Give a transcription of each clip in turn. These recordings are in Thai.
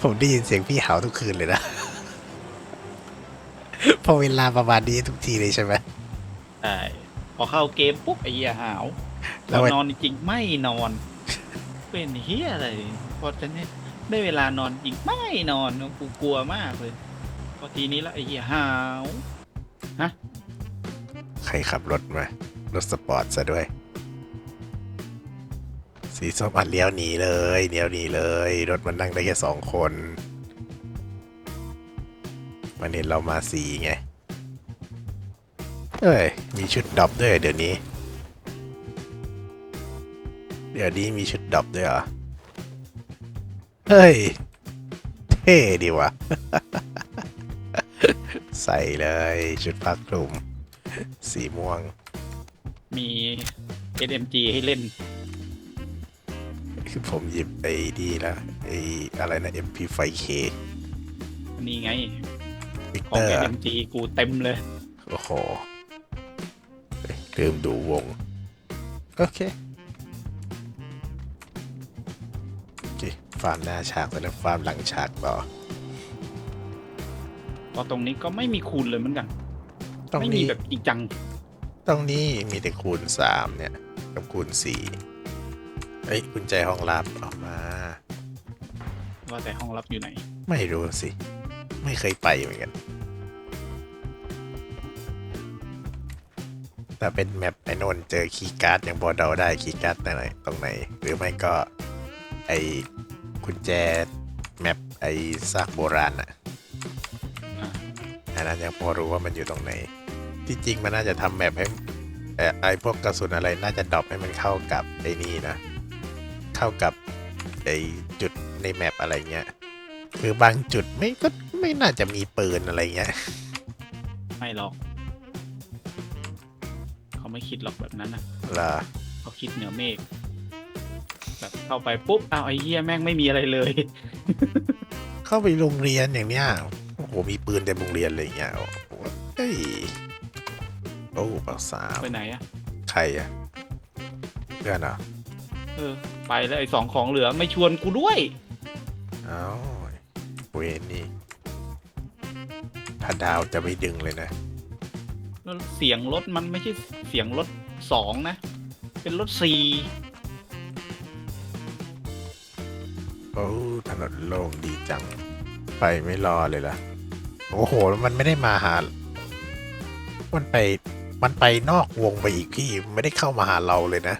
ผมได้ยินเสียงพี่เห่าทุกคืนเลยนะ พอเวลาประมาณนี้ทุกทีเลยใช่ไหม ใช่พอเข้าเกมปุ๊บไอ้เหี้ยหาวแล้พวอมัน นอนจริงๆไม่นอน เป็นเฮียอะไรพอจะเนี่ยได้เวลานอนจริงไม่นอนกูกลัวมากเลย พอทีนี้ละไอ้เหี้ยหาว ใครขับรถมา รถสปอร์ตซะด้วย สีส้มอัดเลี้ยวหนีเลยเลี้ยวหนีเลย รถมันนั่งได้แค่สองคนวันเนี้เรามาสีไง เอ้ย มีชุดดรอปด้วยเดี๋ยวนี้ เดี๋ยวนี้มีชุดดรอปด้วยเหรอ เฮ้ย เท่ดีวะ ใส่เลยชุดผ้าคลุมสีม่วง มี SMG ให้เล่น คือผมหยิบไอ้ดีแล้วไอ้อะไรนะ MP5K นี่ไง วิกของเตอร์ SMG กูเต็มเลย โอ้โหเฮ้ยลืมดูวง โอเค โอเคฟาร์มหน้าฉากแล้วฟาร์มหลังฉากต่อพอตรงนี้ก็ไม่มีคูณเลยเหมือนกัน ตรงไม่มีนี้แบบจริงจัง ตรงนี้มีแต่คูณสามเนี่ย กับคูณสี่ เอ้ยกุญแจห้องลับออกมา ว่าแต่ห้องรับอยู่ไหน ไม่รู้สิ ไม่เคยไปเหมือนกัน แต่เป็นแมปไอ้นนท์เจอคีย์การ์ดยังบอเดาได้คีย์การ์ดไหนตรงไหน หรือไม่ก็ไอ้กุญแจแมปไอ้ซากโบราณอะอ่าอันนั้นยังพอรู้ว่ามันอยู่ตรงไหน ที่จริงมันน่าจะทำแมปให้เอ่อไอ้พวกกระสุนอะไรน่าจะดรอปให้มันเข้ากับไอ้นี่นะ เข้ากับไอ้จุดในแมปอะไรเงี้ยคือบางจุดไม่ก็ไม่น่าจะมีปืนอะไรเงี้ยไม่หรอก เขาไม่คิดหรอกแบบนั้นนะล่ะเขาคิดเหนือเมฆแบบเข้าไปปุ๊บอ้าวไอ้เหี้ยแม่งไม่มีอะไรเลย เข้าไปโรงเรียนอย่างเนี้ยโอ้โหมีปืนเต็มโรงเรียนเลยเงี้ยโอ้โหเฮ้ยโอ้เปล่าสาวไปไหนอะใครอะเพื่อนเหรอเออ ไปแล้วไอ้สองของเหลือไม่ชวนกูด้วยเอ้าเวนนี่ถ้าดาวจะไม่ดึงเลยนะแล้วเสียงรถมันไม่ใช่เสียงรถสองนะ เป็นรถสี่โอ้ถนนโล่งดีจัง ไปไม่รอเลยล่ะ โอ้โหแล้วมันไม่ได้มาหา มันไป มันไปนอกวงไปอีกพี่ ไม่ได้เข้ามาหาเราเลยนะ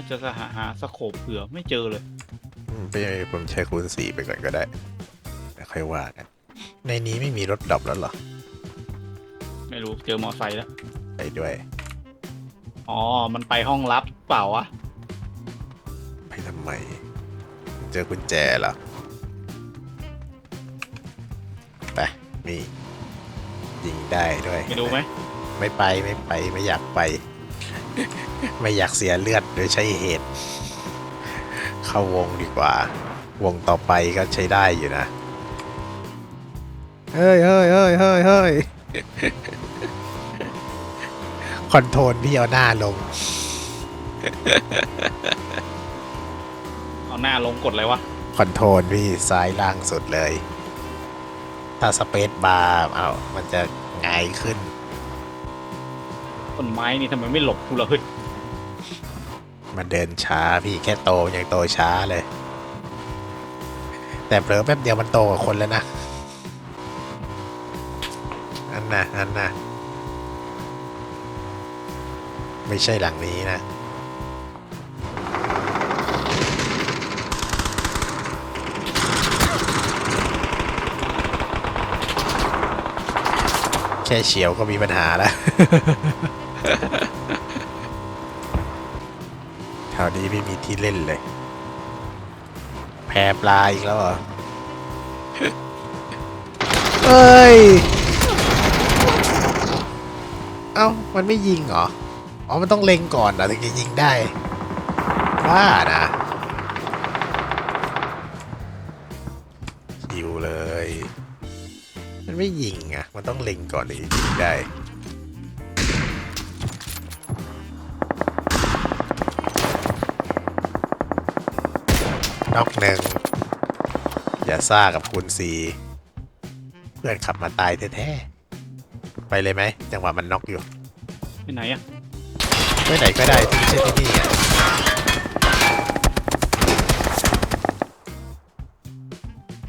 ว่าจะหาหาสโคปเผื่อไม่เจอเลยอืมไปผมใช้คูณสี่ไปก่อนก็ได้แล้วค่อยว่ากันในนี้ไม่มีรถดรอปแล้วเหรอไม่รู้เจอมอไซค์แล้วไปด้วย อ๋อมันไปห้องลับเปล่าวะไปทำไม เจอกุญแจเหรอไปนี่ยิงได้ด้วยไปดูไหมไม่ไปไม่ไปไม่อยากไป ไม่อยากเสียเลือดโดยใช้เหตุ เข้าวงดีกว่า วงต่อไปก็ใช้ได้อยู่นะ เฮ้ยเฮ้ยเฮ้ยเฮ้ยเฮ้ยคอนโทรลพี่เอาหน้าลง เอาหน้าลงกดเลยวะ คอนโทรลพี่ซ้ายล่างสุดเลย ถ้าสเปซบาร์เอามันจะง่ายขึ้น ต้นไม้นี่ทำไมไม่หลบกูละเฮ้ยมันเดินช้าพี่แค่โตยังโตช้าเลย แต่เผลอแป๊บเดียวมันโตกว่าคนแล้วนะ อันนะอันนะไม่ใช่หลังนี้นะ แค่เฉียวก็มีปัญหาแล้ว แถวนี้ไม่มีที่เล่นเลย แพปลาอีกแล้วเหรอ เอ้ย เอ้า มันไม่ยิงเหรอ อ๋อ มันต้องเล็งก่อนนะถึงจะยิงได้บ้านะยิวเลย มันไม่ยิงอะ มันต้องเล็งก่อนถึงจะยิงได้ นอกหนึ่งอย่าซ่ากับคูณสี่เพื่อนขับมาตายแท้ๆไปเลยไหมจังหวะมันน็อกอยู่ไปไหนอะไปไหนก็ได้ที่ไม่ใช่ที่นี่อะ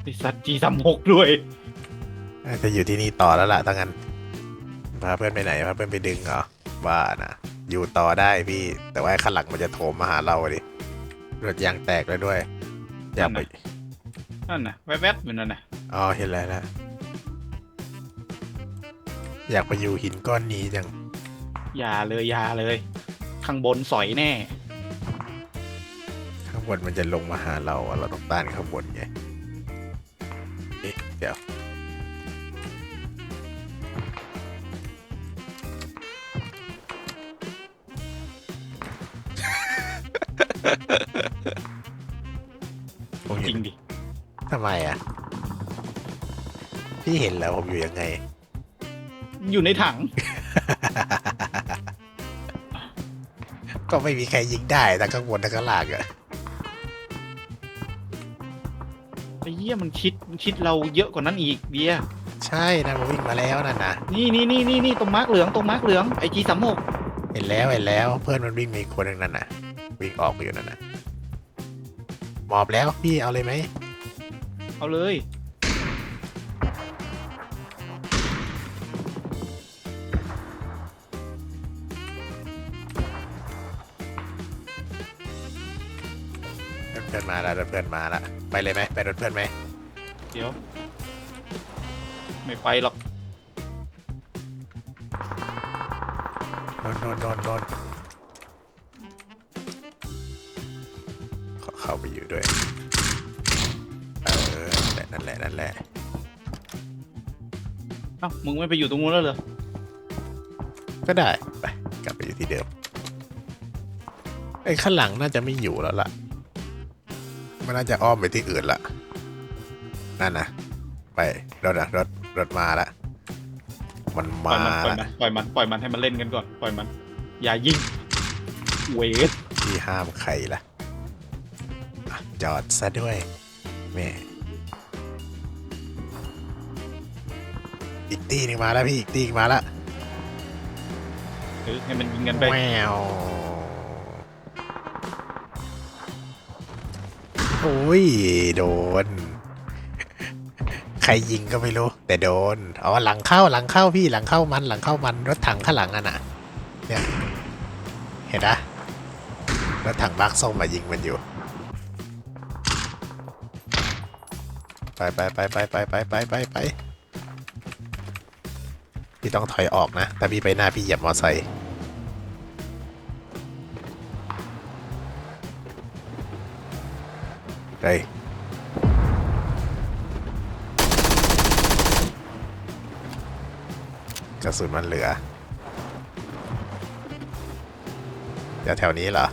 ไอสัตว์จีสามหกด้วยน่าจะอยู่ที่นี่ต่อแล้วล่ะถ้างั้นพาเพื่อนไปไหนพาเพื่อนไปดึงเหรอว่านะอยู่ต่อได้พี่ แต่ว่าข้างหลังมันจะโถมมาหาเราดิรถยางแตกแล้วด้วย อย่าไปนั่นน่ะแวบๆเหมือนนั่นน่ะอ๋อเห็นแล้วนะอยากไปอยู่หินก้อนนี้จังอย่าเลยอย่าเลย ข้างบนสอยแน่ ข้างบนมันจะลงมาหาเราอะเราต้องต้านข้างบนไงเอ๊ะเดี๋ยว ทำไมอะ พี่เห็นแล้วผมอยู่ยังไง อยู่ในถัง ก็ไม่มีใครยิงได้ทั้งข้างบนทั้งข้างล่างอะไอ้เหี้ยมันชิดมันชิดเราเยอะกว่านั้นอีกเบียร์ใช่นะมันวิ่งมาแล้วนั่นนะนี่นี่นี่นี่นี่ตรงมาร์กเหลืองตรงมาร์กเหลืองไอจีสามหกเห็นแล้วเห็นแล้วเพื่อนมันวิ่งมีคนหนึ่งนั่นน่ะวิ่งออกไปอยู่นั่นน่ะหมอบแล้วพี่เอาเลยไหม เอาเลยรถเพื่อนมาแล้วรถเพื่อนมาแล้วไปเลยไหมไปรถเพื่อนไหมเดี๋ยว ไม่ไปหรอกโดนโดนโดนโดนขอเข้าไปอยู่ด้วยเออ นั่นแหละนั่นแหละนั่นแหละเอ้ามึงไม่ไปอยู่ตรงนู้นแล้วเหรอก็ได้ไปกลับไปอยู่ที่เดิมไอ้ข้างหลังน่าจะไม่อยู่แล้วล่ะ มันน่าจะอ้อมไปที่อื่นละนั่นนะไปรถอะรถรถมาละมันปล่อมายมันปล่อยละมันปล่อยมันปล่อยมันให้มันเล่นกันก่อนปล่อยมัน อย่ายิงเวทที่ห้ามใครล่ะอะจอดซะด้วยแม่ อีกตีหนึงมาแล้วพี่อีกตีหนึ่งมาแล้วเออให้มันยิงกันไปแมวโอ้ยโดน ใครยิงก็ไม่รู้ แต่โดนอ๋อหลังเข้าหลังเข้าพี่หลังเข้ามันหลังเข้ามันรถถังข้างหลังอะน่ะเนี่ยเห็นนะรถถังบักส้มมายิงมันอยู่ ไปไปไปไปไปไปไปไปไป พี่ต้องถอยออกนะแต่พี่ไปหน้าพี่เหยียบมอไซค์เฮ้ยกระสุนมันเหลือเดี๋ยวแถวนี้เหรอ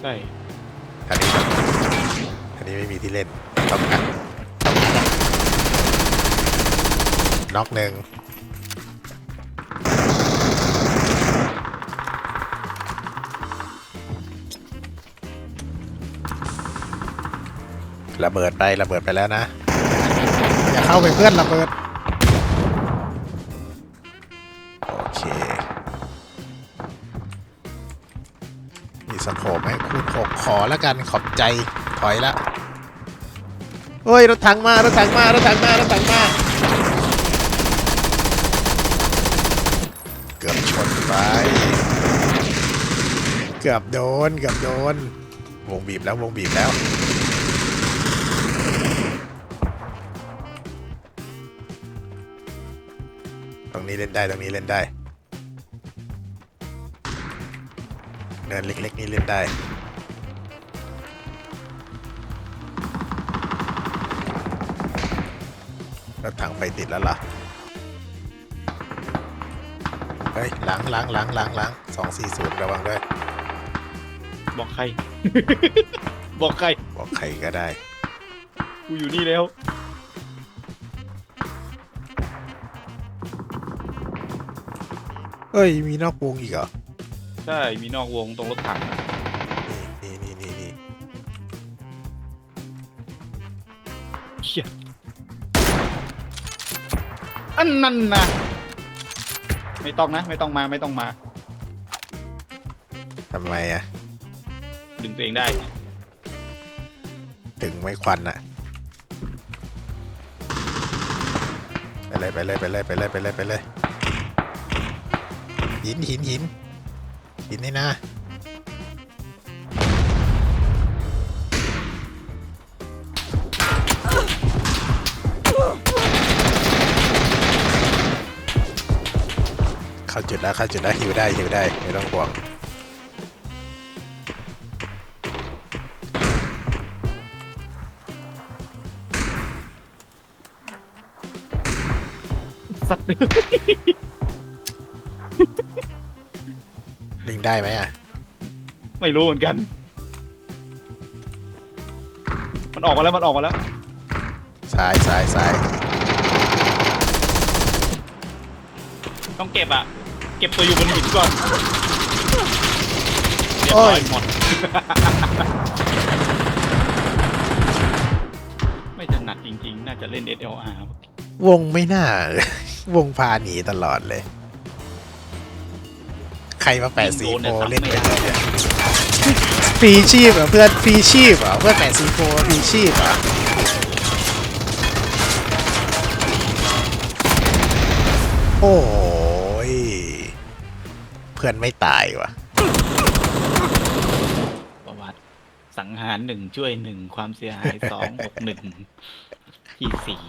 ใช่อันนี้แบบอันนี้ไม่มีที่เล่นต้องกันน็อกหนึ่ง ระเบิดไประเบิดไปแล้วนะ อย่าเข้าไปเพื่อนระเบิด โอเค มีสโคปไหมคูณหกขอแล้วกันขอบใจถอยละเฮ้ยรถถังมารถถังมารถถังมารถถังมาเกือบชนไป เกือบโดนเกือบโดนวงบีบแล้ววงบีบแล้ว รงนี้เล่นได้ตรงนี้เล่นได้เนินเล็กๆนี่เล่นได้รถถังไปติดแล้วเหรอเฮ้ยหลังหลังหลังหลังหลังสองสี่ศูนย์ระวังด้วย บอกใคร บอกใคร บอกใครก็ได้ กูอยู่นี่แล้ว เอ้ย มีนอกวงอีกเหรอ ใช่ มีนอกวงตรงรถถังนี่นี่นี่นี่เชี่ยอันนั่นนะไม่ต้องนะ ไม่ต้องมาไม่ต้องมา ทำไมอะดึงตัวเองได้ ถึงไม่ควันอะไปเลยไปเลยไปเลยไปเลยไปเลยไปเลย หินหินหินหินนี่นะเข้าจุดแล้วเข้าจุดแล้วหิวได้หิวได้ไม่ต้องห่วงสัตว์ ได้ไหมอะ ไม่รู้เหมือนกัน มันออกมาแล้ว มันออกมาแล้ว ซ้ายซ้ายซ้ายต้องเก็บอะเก็บตัวอยู่บนหินก่อนเรียบร้อยหมด ไม่ถนัดจริงๆ น่าจะเล่น SLR วงไม่น่า วงพาหนีตลอดเลยใครมาแปดสีโฟเล่นไปเลยเนี่ยฟรีชีพเหรอเพื่อนฟรีชีพเหรอเพื่อนแปดสีโฟฟรีชีพเหรอโอ้ยเพื่อนไม่ตายว่ะประวัติสังหารหนึ่งช่วยหนึ่งความเสียหายสองหกหนึ่งที่สี่